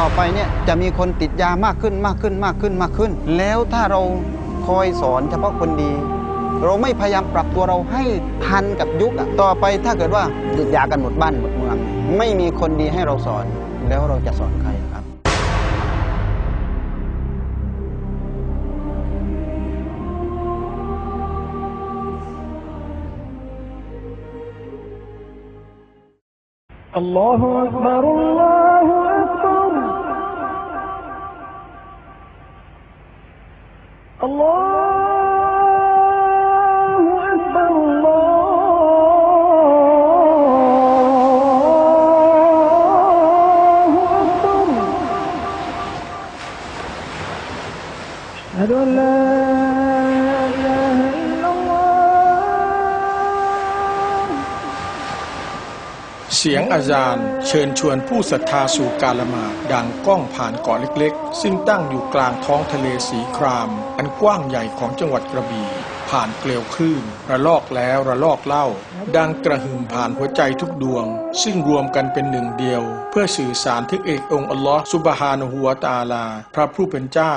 ต่อไปเนี่ยจะมีคนติดยามากขึ้นมากขึ้นมากขึ้นมากขึ้น แล้วถ้าเราคอยสอนเฉพาะคนดี เราไม่พยายามปรับตัวเราให้ทันกับยุคต่อไปถ้าเกิดว่าติดยากันหมดบ้านหมดเมือง ไม่มีคนดีให้เราสอนแล้วเราจะสอนใครครับอัลลอฮฺอัลลอฮฺ เสียงอาจารย์เชิญชวนผู้ศรัทธาสู่การละหมาดดังก้องผ่านเกาะเล็กๆ ซึ่งตั้งอยู่กลางท้องทะเลสีคราม อันกว้างใหญ่ของจังหวัดกระบี่ ผ่านเกลียวคลื่น ระลอกแล้วระลอกเล่า ดังกระหึ่มผ่านหัวใจทุกดวง ซึ่งรวมกันเป็นหนึ่งเดียว เพื่อสื่อสารถึงเอกองค์อัลลอฮ์ซุบฮานะฮูวตาลา พระผู้เป็นเจ้า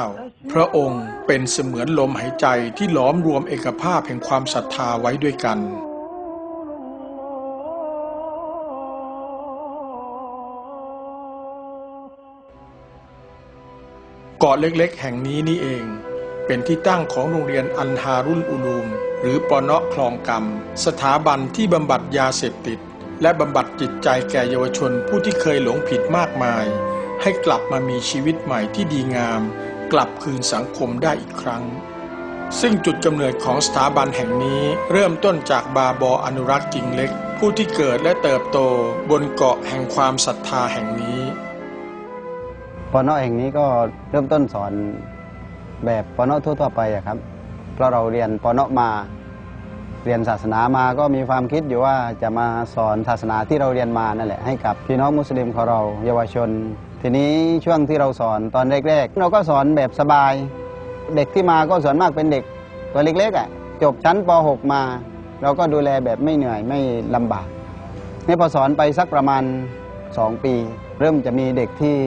พระองค์เป็นเสมือนลมหายใจที่หลอมรวมเอกภาพแห่งความศรัทธาไว้ด้วยกัน เกาะเล็กๆ แห่งนี้นี่เอง เป็นที่ตั้งของโรงเรียนอันฮารุลอุลูม หรือปอเนาะคลองกรรม สถาบันที่บำบัดยาเสพติด และบำบัดจิตใจแก่เยาวชนผู้ที่เคยหลงผิดมากมาย ให้กลับมามีชีวิตใหม่ที่ดีงาม กลับคืนสังคมได้อีกครั้ง ซึ่งจุดกำเนิดของสถาบันแห่งนี้เริ่มต้นจากบาบออนุรักษ์กิ่งเล็ก ผู้ที่เกิดและเติบโตบนเกาะแห่งความศรัทธาแห่งนี้ ปอนอแห่งนี้ก็เริ่มต้นสอนแบบปอนอทั่วๆไปอะครับ เพราะเราเรียนปอนอมาเรียนศาสนามาก็มีความคิดอยู่ว่าจะมาสอนศาสนาที่เราเรียนมานั่นแหละให้กับพี่น้องมุสลิมของเราเยาวชน ทีนี้ช่วงที่เราสอนตอนแรก ๆ เราก็สอนแบบสบาย เด็กที่มาก็ส่วนมากเป็นเด็กตัวเล็กๆอะจบชั้นป .6 มา เราก็ดูแลแบบไม่เหนื่อยไม่ลำบากนี่พอสอนไปสักประมาณ 2 ปี เริ่มจะมีเด็กที่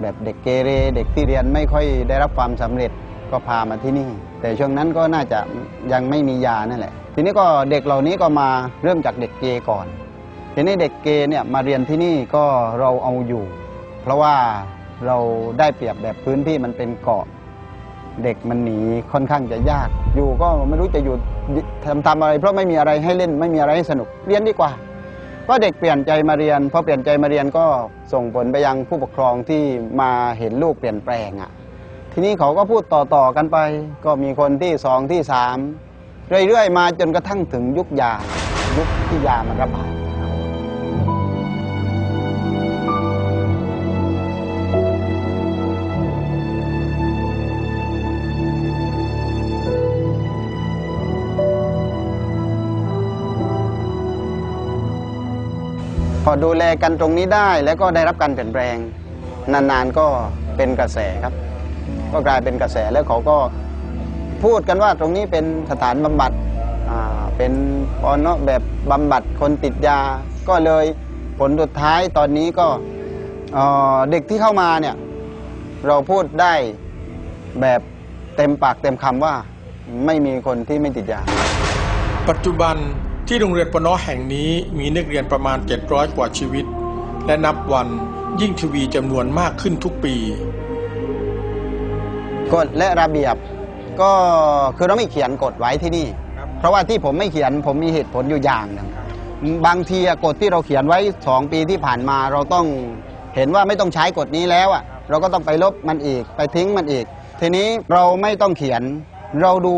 แบบเด็กเกเรเด็กที่เรียนไม่ค่อยได้รับความสำเร็จก็พามาที่นี่ แต่ช่วงนั้นก็น่าจะยังไม่มียานั่นแหละ ทีนี้ก็เด็กเหล่านี้ก็มาเริ่มจากเด็กเกก่อนทีนี้เด็กเกเนี่ยมาเรียนที่นี่ก็เราเอาอยู่ เพราะว่าเราได้เปรียบแบบพื้นที่มันเป็นเกาะ เด็กมันหนีค่อนข้างจะยากอยู่ก็ไม่รู้จะอยู่ทำทำอะไร เพราะไม่มีอะไรให้เล่นไม่มีอะไรให้สนุกเรียนดีกว่า ก็เด็กเปลี่ยนใจมาเรียนพอเปลี่ยนใจมาเรียนก็ส่งผลไปยังผู้ปกครองที่มาเห็นลูกเปลี่ยนแปลงอะ่ะ ทีนี้เขาก็พูดต่อๆกันไป ก็มีคนที่สองที่สามเรื่อยๆ มาจนกระทั่งถึงยุคยายุคที่ยามันระบาด พอดูแลกันตรงนี้ได้แล้วก็ได้รับการเปลี่ยนแปลง นานๆก็เป็นกระแสครับ ก็กลายเป็นกระแสแล้วเขาก็พูดกันว่าตรงนี้เป็นสถานบำบัดเป็นปอนอะแบบบำบัดคนติดยา ก็เลยผลสุดท้ายตอนนี้ก็เด็กที่เข้ามาเนี่ยเราพูดได้แบบเต็มปากเต็มคำว่าไม่มีคนที่ไม่ติดยา ปัจจุบัน ที่โรงเรียนปนอแห่งนี้มีนักเรียนประมาณ 700 กว่าชีวิต และนับวันยิ่งทวีจำนวนมากขึ้นทุกปีกฎและระเบียบก็คือเราไม่เขียนกฎไว้ที่นี่ เพราะว่าที่ผมไม่เขียนผมมีเหตุผลอยู่อย่างหนึ่งบางทีอะกฎที่เราเขียนไว้สองปีที่ผ่านมาเราต้องเห็นว่าไม่ต้องใช้กฎนี้แล้วอะเราก็ต้องไปลบมันอีก ไปทิ้งมันอีก ทีนี้เราไม่ต้องเขียนเราดู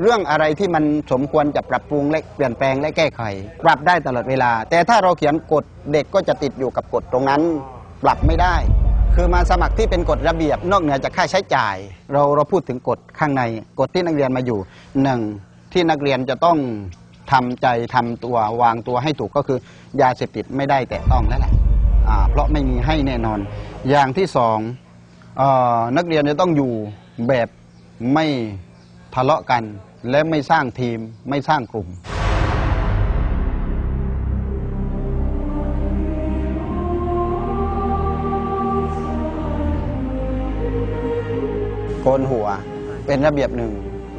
เรื่องอะไรที่มันสมควรจะปรับปรุงและเปลี่ยนแปลงและแก้ไข ปรับได้ตลอดเวลา แต่ถ้าเราเขียนกฎเด็กก็จะติดอยู่กับกฎตรงนั้น ปรับไม่ได้ คือมาสมัครที่เป็นกฎระเบียบ นอกเหนือจากค่าใช้จ่าย เราเราพูดถึงกฎข้างในกฎที่นักเรียนมาอยู่หนึ่งที่นักเรียนจะต้องทำใจทำตัววางตัวให้ถูกก็คือยาเสพติดไม่ได้แตะต้องแล้วแหละเพราะไม่มีให้แน่นอน อย่างที่สองออนักเรียนจะต้องอยู่แบบไม่ทะเลาะกัน และไม่สร้างทีมไม่สร้างกลุ่ม โกนหัวเป็นระเบียบหนึ่ง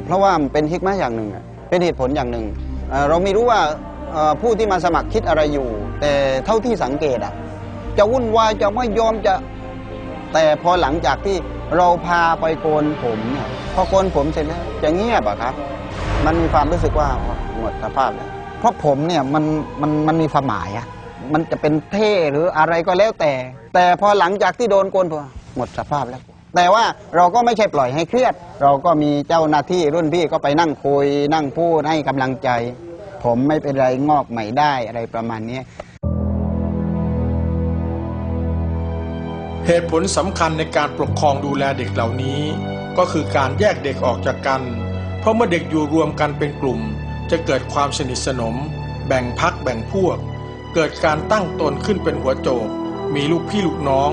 เพราะว่าเป็นฮิกมาอย่างหนึ่ง เป็นเหตุผลอย่างหนึ่ง เราไม่รู้ว่าผู้ที่มาสมัครคิดอะไรอยู่ แต่เท่าที่สังเกตอะจะวุ่นวายจะไม่ยอมจะแต่พอหลังจากที่ เราพาไปโกนผมเนี่ยพอโกนผมเสร็จแล้วจะเงียบอะครับ มันมีความรู้สึกว่าหมดสภาพแล้วเพราะผมเนี่ยมันมันมันมีความหมายอะมันจะเป็นเท่หรืออะไรก็แล้วแต่ แต่พอหลังจากที่โดนโกนผมหมดสภาพแล้ว แต่ว่าเราก็ไม่ใช่ปล่อยให้เครียด เราก็มีเจ้าหน้าที่รุ่นพี่ก็ไปนั่งคุย นั่งพูดให้กำลังใจ ผมไม่เป็นไรงอกใหม่ได้อะไรประมาณนี้ เหตุผลสำคัญในการปกครองดูแลเด็กเหล่านี้ ก็คือการแยกเด็กออกจากกัน เพราะเมื่อเด็กอยู่รวมกันเป็นกลุ่ม จะเกิดความสนิทสนม แบ่งพักแบ่งพวก เกิดการตั้งตนขึ้นเป็นหัวโจก มีลูกพี่ลูกน้อง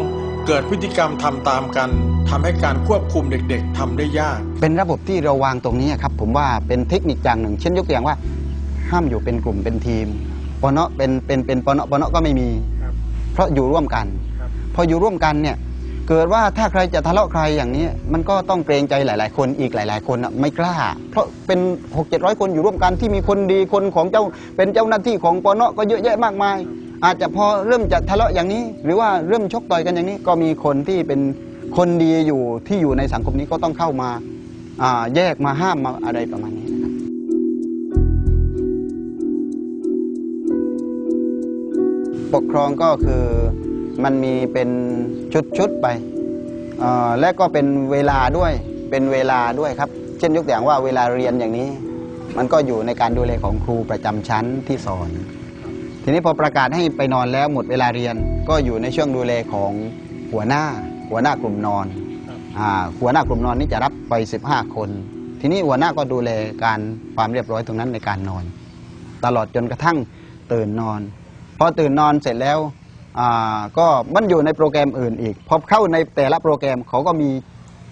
เกิดพฤติกรรมทำตามกันทำให้การควบคุมเด็กๆทำได้ยาก เป็นระบบที่เราวางตรงนี้ครับ ผมว่าเป็นเทคนิคอย่างหนึ่ง เช่นยกตัวอย่างว่า ห้ามอยู่เป็นกลุ่มเป็นทีมปเนาะเป็นเป็นเป็นปเนาะปเนาะก็ไม่มี เพราะอยู่ร่วมกันพ ออยู่ร่วมกันเนี่ยเกิดว่าถ้าใครจะทะเลาะใครอย่างนี้ มันก็ต้องเกรงใจหลาย ๆ คนอีกหลาย ๆ คนน่ะไม่กล้า เพราะเป็น6 7 0 0 คนอยู่ร่วมกันที่มีคนดีคนของเจ้าเป็นเจ้าหน้าที่ของปเนาะก็เยอะแยะมากมาย อาจจะพอเริ่มจะทะเลาะอย่างนี้ หรือว่าเริ่มชกต่อยกันอย่างนี้ ก็มีคนที่เป็นคนดีอยู่ที่อยู่ในสังคมนี้ก็ต้องเข้ามาอ่าแยกมาห้ามมาอะไรประมาณนี้นะครับปกครองก็คือ มันมีเป็นชุดๆไปและก็เป็นเวลาด้วยเป็นเวลาด้วยครับ เช่นยกตัวอย่างว่าเวลาเรียนอย่างนี้ มันก็อยู่ในการดูแลของครูประจำชั้นที่สอน ทีนี้พอประกาศให้ไปนอนแล้วหมดเวลาเรียนก็อยู่ในช่วงดูแลของหัวหน้า หัวหน้ากลุ่มนอนอหัวหน้ากลุ่มนอนนี่จะรับไป 15 คน ทีนี้หัวหน้าก็ดูแลการความเรียบร้อยตรงนั้นในการนอน ตลอดจนกระทั่งตื่นนอน พอตื่นนอนเสร็จแล้ว ก็มันอยู่ในโปรแกรมอื่นอีกพอเข้าในแต่ละโปรแกรมเขาก็มี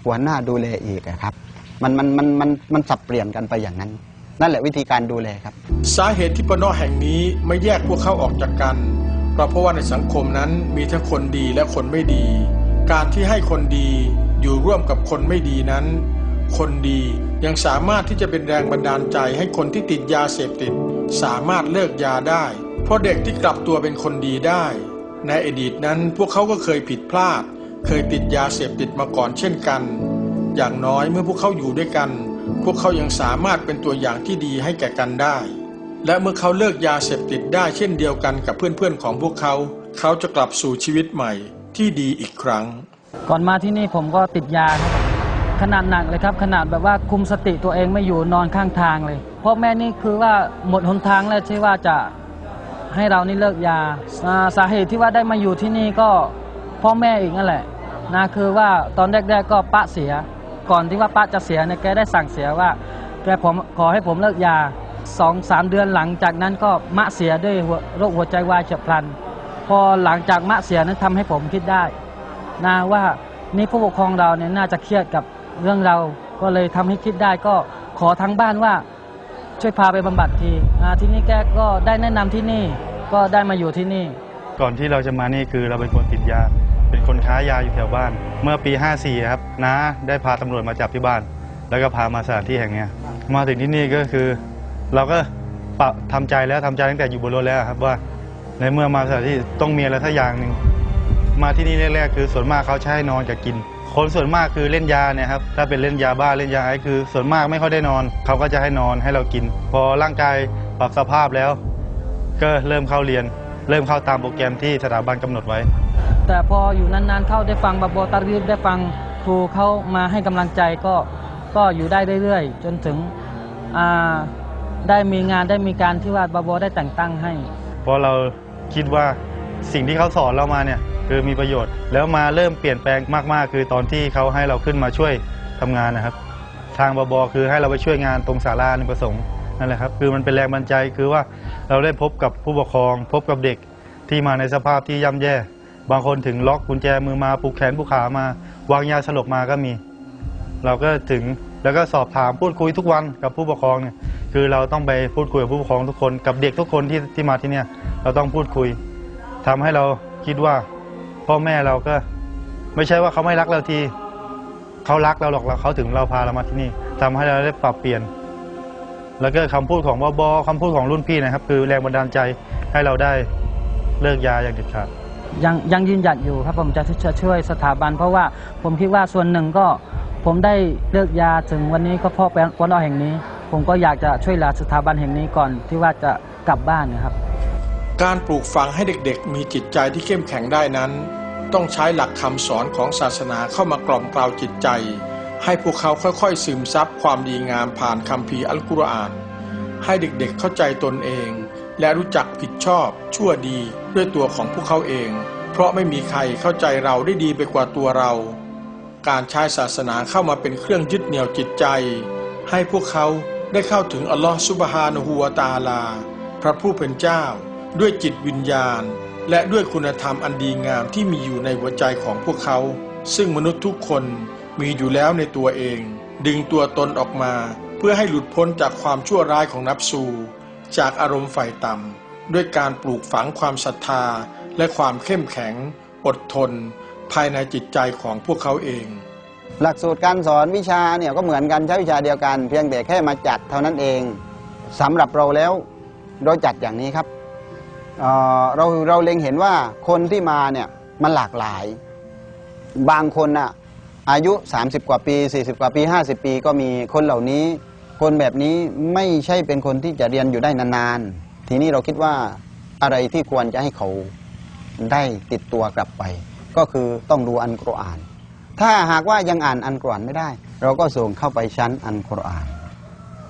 หัวหน้าดูแลอีกอะครับมันมันมันมันมันสับเปลี่ยนกันไปอย่างนั้น นั่นแหละวิธีการดูแลครับ สาเหตุที่ปนอแห่งนี้ไม่แยกพวกเขาออกจากกันก็เพราะว่าในสังคมนั้นมีทั้งคนดีและคนไม่ดี การที่ให้คนดีอยู่ร่วมกับคนไม่ดีนั้น คนดียังสามารถที่จะเป็นแรงบันดาลใจให้คนที่ติดยาเสพติด สามารถเลิกยาได้ เพราะเด็กที่กลับตัวเป็นคนดีได้ ในอดีตนั้นพวกเขาก็เคยผิดพลาด เคยติดยาเสพติดมาก่อนเช่นกัน อย่างน้อยเมื่อพวกเขาอยู่ด้วยกัน พวกเขายังสามารถเป็นตัวอย่างที่ดีให้แก่กันได้ และเมื่อเขาเลิกยาเสพติดได้เช่นเดียวกันกับเพื่อนๆของพวกเขา เขาจะกลับสู่ชีวิตใหม่ที่ดีอีกครั้ง ก่อนมาที่นี่ผมก็ติดยาครับขนาดหนักเลยครับ ขนาดแบบว่าคุมสติตัวเองไม่อยู่นอนข้างทางเลยพ่อแม่นี่คือว่าหมดหนทางแล้วที่ว่าจะ ให้เรานี่เลิกยาสาเหตุที่ว่าได้มาอยู่ที่นี่ก็พ่อแม่อีกนั่นแหละนะคือว่าตอนแรกๆก็ป้าเสีย ก่อนที่ว่าป้าจะเสียเนี่ยแกได้สั่งเสียว่าแกผมขอให้ผมเลิกยาสองสามเดือนหลังจากนั้นก็มะเสียด้วยโรคหัวใจวายเฉียบพลัน พอหลังจากมะเสียนั้นทำให้ผมคิดได้นะว่านี่ผู้ปกครองเราเนี่ยน่าจะเครียดกับเรื่องเราก็เลยทำให้คิดได้ก็ขอทางบ้านว่าช่วยพาไปบำบัดทีที่นี้แกก็ได้แนะนำที่นี่ ก็ได้มาอยู่ที่นี่ ก่อนที่เราจะมานี่คือเราเป็นคนติดยา เป็นคนค้ายาอยู่แถวบ้าน เมื่อปี 54 ครับน้าได้พาตำรวจมาจับที่บ้าน แล้วก็พามาสถานที่แห่งนี้มาถึงที่นี่ก็คือ เราก็ปะทำใจแล้วทำใจตั้งแต่อยู่บนรถแล้วครับว่า ในเมื่อมาสถานที่ต้องมีอะไรสักอย่างหนึ่งมาที่นี่แรกๆ คือส่วนมากเขาใช้นอนกับกิน คนส่วนมากคือเล่นยาเนี่ยครับถ้าเป็นเล่นยาบ้าเล่นยาไอซ์คือ ส่วนมากไม่ค่อยได้นอน เขาก็จะให้นอนให้เรากิน พอร่างกายปรับสภาพแล้ว ก็เริ่มเข้าเรียน เริ่มเข้าตามโปรแกรมที่สถาบันกำหนดไว้ แต่พออยู่นานๆเข้าได้ฟังบาโบตารีบได้ฟังครูเขามาให้กำลังใจก็ก็อยู่ได้เรื่อยๆ จนถึงอ่าได้มีงานได้มีการที่ว่าบาโบได้แต่งตั้งให้ เพราะเราคิดว่าสิ่งที่เขาสอนเรามาเนี่ยคือมีประโยชน์ แล้วมาเริ่มเปลี่ยนแปลงมากๆ คือตอนที่เขาให้เราขึ้นมาช่วยทำงานนะครับ ทางบบคือให้เราไปช่วยงานตรงศาลาในประสงค์ นั่นแหละครับคือมันเป็นแรงบันใจคือว่าเราได้พบกับผู้ปกครอง พบกับเด็กที่มาในสภาพที่ย่ำแย่ บางคนถึงล็อกกุญแจมือมาผูกแขนผูกขามาวางยาสลบมาก็มี เราก็ถึงแล้วก็สอบถามพูดคุยทุกวันกับผู้ปกครองเนี่ยคือเราต้องไปพูดคุยกับผู้ปกครองทุกคนกับเด็กทุกคนที่ที่มาที่เนี่ยเราต้องพูดคุยทำให้เราคิดว่า พ่อแม่เราก็ไม่ใช่ว่าเขาไม่รักเราทีเขารักเราหรอกเราเขาถึงเราพาเรามาที่นี่ทำให้เราได้ปรับเปลี่ยน แล้วก็คำพูดของบบคำพูดของรุ่นพี่นะครับ คือแรงบันดาลใจให้เราได้เลิกยาอย่างเด็ดขาดยังยังยืนหยัดอยู่ครับผมจะจะช่วยสถาบัน เพราะว่าผมคิดว่าส่วนหนึ่งก็ผมได้เลิกยาถึงวันนี้ก็เพราะปนอแห่งนี้ ผมก็อยากจะช่วยเหลือสถาบันแห่งนี้ก่อนที่ว่าจะกลับบ้านนะครับ การปลูกฝังให้เด็กๆ มีจิตใจที่เข้มแข็งได้นั้น ต้องใช้หลักคำสอนของศาสนาเข้ามากล่อมกล่าวจิตใจ ให้พวกเขาค่อยๆ ซึมซับความดีงามผ่านคัมภีร์อัลกุรอาน ให้เด็กๆเข้าใจตนเอง และรู้จักผิดชอบ ชั่วดีด้วยตัวของพวกเขาเอง เพราะไม่มีใครเข้าใจเราได้ดีไปกว่าตัวเรา การใช้ศาสนาเข้ามาเป็นเครื่องยึดเหนี่ยวจิตใจ ให้พวกเขาได้เข้าถึงอัลลอฮฺซุบฮานะฮูวะตาลา พระผู้เป็นเจ้า ด้วยจิตวิญญาณ และด้วยคุณธรรมอันดีงามที่มีอยู่ในหัวใจของพวกเขา ซึ่งมนุษย์ทุกคน มีอยู่แล้วในตัวเอง ดึงตัวตนออกมา เพื่อให้หลุดพ้นจากความชั่วร้ายของนับสูจากอารมณ์ฝ่ายต่ำด้วยการปลูกฝังความศรัทธา และความเข้มแข็ง อดทน ภายในจิตใจของพวกเขาเอง หลักสูตรการสอนวิชาเนี่ยก็เหมือนกันใช้วิชาเดียวกัน เพียงแต่แค่มาจัดเท่านั้นเองสำหรับเราแล้วเราจัดอย่างนี้ครับเเราเราเล็งเห็นว่าคนที่มาเนี่ยมันหลากหลาย บางคนน่ะ อายุ 30 กว่าปี 40 กว่าปี 50 ปีก็มีคนเหล่านี้ คนแบบนี้ไม่ใช่เป็นคนที่จะเรียนอยู่ได้นานๆ ทีนี้เราคิดว่าอะไรที่ควรจะให้เขาได้ติดตัวกลับไป ก็คือต้องดูอันกุรอาน ถ้าหากว่ายังอ่านอันกุรอานไม่ได้ เราก็ส่งเข้าไปชั้นอันกุรอาน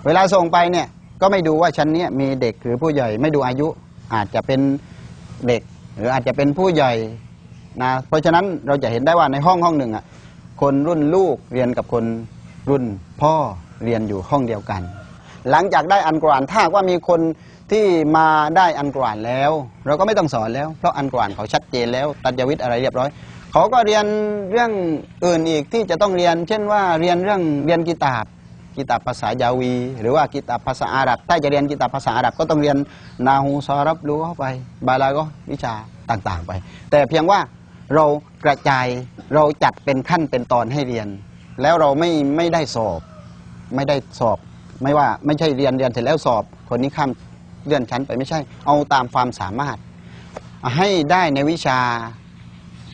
เวลาส่งไปเนี่ยก็ไม่ดูว่าชั้นนี้มีเด็กหรือผู้ใหญ่ไม่ดูอายุอาจจะเป็นเด็ก หรืออาจจะเป็นผู้ใหญ่นะเพราะฉะนั้นเราจะเห็นได้ว่าในห้องห้องหนึ่งอะ คนรุ่นลูกเรียนกับคนรุ่นพ่อเรียนอยู่ห้องเดียวกัน หลังจากได้อันกรานถ้าว่ามีคนที่มาได้อันกรานแล้ว เราก็ไม่ต้องสอนแล้ว เพราะอันกรานเขาชัดเจนแล้วตัญวิทย์อะไรเรียบร้อย เขาก็เรียนเรื่องอื่นอีกที่จะต้องเรียน เช่นว่าเรียนเรื่องเรียนกีตาบกีตาบภาษายาวี หรือว่ากีตาบภาษาอาหรับถ้าจะเรียนกีตาบภาษาอาหรับก็ต้องเรียนนาฮูซอรับรู้เข้าไป บาลาก็วิชาต่างๆไป แต่เพียงว่า เรากระจายเราจัดเป็นขั้นเป็นตอนให้เรียน แล้วเราไม่ไม่ได้สอบ ไม่ได้สอบ ไม่ว่าไม่ใช่เรียนเรียนเสร็จแล้วสอบ คนนี้ข้ามเลื่อนชั้นไปไม่ใช่ เอาตามความสามารถ ให้ได้ในวิชา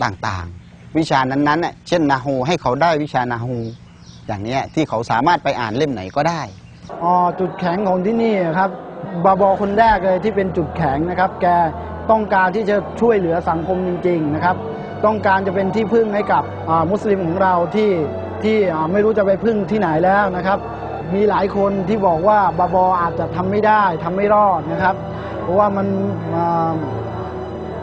ต่างๆ วิชานั้นๆน่ะเช่นนาฮูให้เขาได้วิชานาฮูอย่างเนี้ยที่เขาสามารถไปอ่านเล่มไหนก็ได้อ๋อจุดแข็งของที่นี่ครับบาบอคนแรกเลยที่เป็นจุดแข็งนะครับ แกต้องการที่จะช่วยเหลือสังคมจริง ๆ นะครับ ต้องการจะเป็นที่พึ่งให้กับมุสลิมของเราที่ที่ไม่รู้จะไปพึ่งที่ไหนแล้วนะครับ มีหลายคนที่บอกว่าบาบออาจจะทำไม่ได้ทำไม่รอดนะครับ เพราะว่ามัน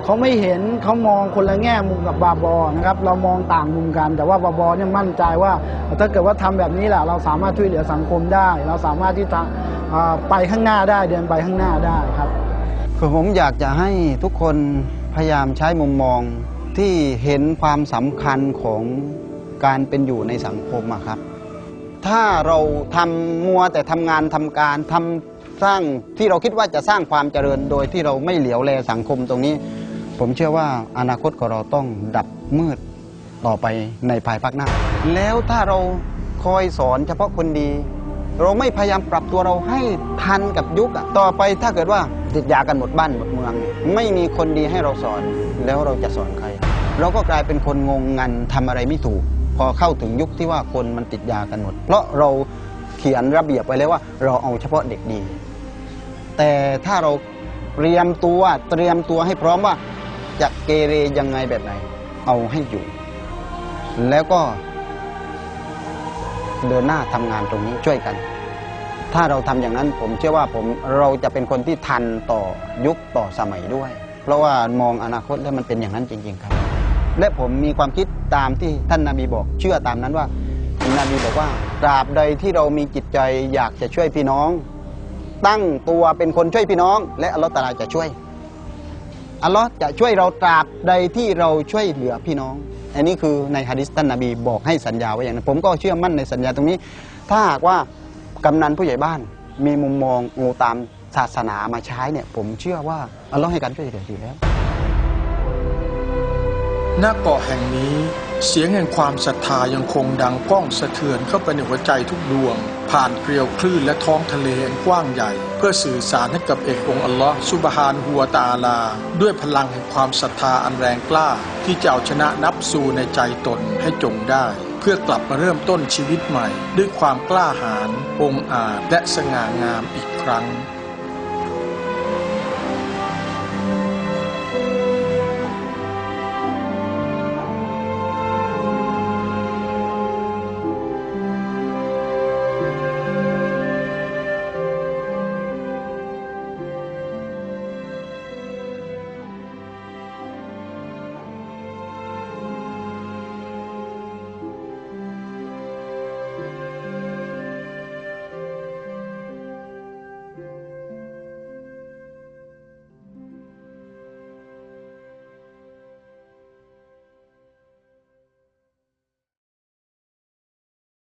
เขาไม่เห็นเขามองคนละแง่มุมกับบาบอนะครับ เรามองต่างมุมกัน แต่ว่าบาบอเนี่ยมั่นใจว่า ถ้าเกิดว่าทำแบบนี้แหละเราสามารถช่วยเหลือสังคมได้ เราสามารถที่จะไปข้างหน้าได้เดินไปข้างหน้าได้ครับคือผมอยากจะให้ทุกคนพยายามใช้มุมมอง ที่เห็นความสำคัญของการเป็นอยู่ในสังคมอะครับ ถ้าเราทำมัวแต่ทำงานทำการทำสร้างที่เราคิดว่าจะสร้างความเจริญโดยที่เราไม่เหลียวแลสังคมตรงนี้ ผมเชื่อว่าอนาคตของเราต้องดับมืดต่อไปในภายภาคหน้า แล้วถ้าเราคอยสอนเฉพาะคนดี เราไม่พยายามปรับตัวเราให้ทันกับยุคอะต่อไปถ้าเกิดว่าติดยากันหมดบ้านหมดเมือง ไม่มีคนดีให้เราสอน แล้วเราจะสอนใคร เราก็กลายเป็นคนงงงันทำอะไรไม่ถูก พอเข้าถึงยุคที่ว่าคนมันติดยากันหมด เพราะเราเขียนระเบียบไว้แล้วว่า เราเอาเฉพาะเด็กดี แต่ถ้าเราเตรียมตัวเตรียมตัวให้พร้อมว่าจะเกเรยังไงแบบไหน เอาให้อยู่ แล้วก็เดินหน้าทำงานตรงนี้ช่วยกัน ถ้าเราทำอย่างนั้นผมเชื่อว่าผมเราจะเป็นคนที่ทันต่อยุคต่อสมัยด้วย ราะว่ามองอนาคตแล้วมันเป็นอย่างนั้นจริง ๆ ครับ และผมมีความคิดตามที่ท่านนาบีบอก เชื่อตามนั้นว่านาบีบอกว่าตราบใดที่เรามีจิตใจอยากจะช่วยพี่น้อง ตั้งตัวเป็นคนช่วยพี่น้อง และอัลลอฮฺตาลาจะช่วยอัลลอฮ์จะช่วยเราตราบใดที่เราช่วยเหลือพี่น้อง อันนี้คือในฮะดิษท่านนบีบอกให้สัญญาไว้อย่างนั้น ผมก็เชื่อมั่นในสัญญาตรงนี้ ถ้าหากว่ากำนันผู้ใหญ่บ้านมีมุมมองงูตาม ศาสนามาใช้เนี่ย ผมเชื่อว่าอัลลอฮ์ให้การช่วยเหลืออยู่แล้วณเกาะแห่งนี้เสียงแห่งความศรัทธายังคงดังก้องสะเทือนเข้าไปในหัวใจทุกดวง ผ่านเกลียวคลื่นและท้องทะเลอันกว้างใหญ่ เพื่อสื่อสารให้กับเอกองค์อัลลอฮ์ซุบฮานหัวตาลา ด้วยพลังแห่งความศรัทธาอันแรงกล้า ที่จะเอาชนะนับสู่ในใจตนให้จงได้ เพื่อกลับมาเริ่มต้นชีวิตใหม่ ด้วยความกล้าหาญองอาจและสง่างามอีกครั้ง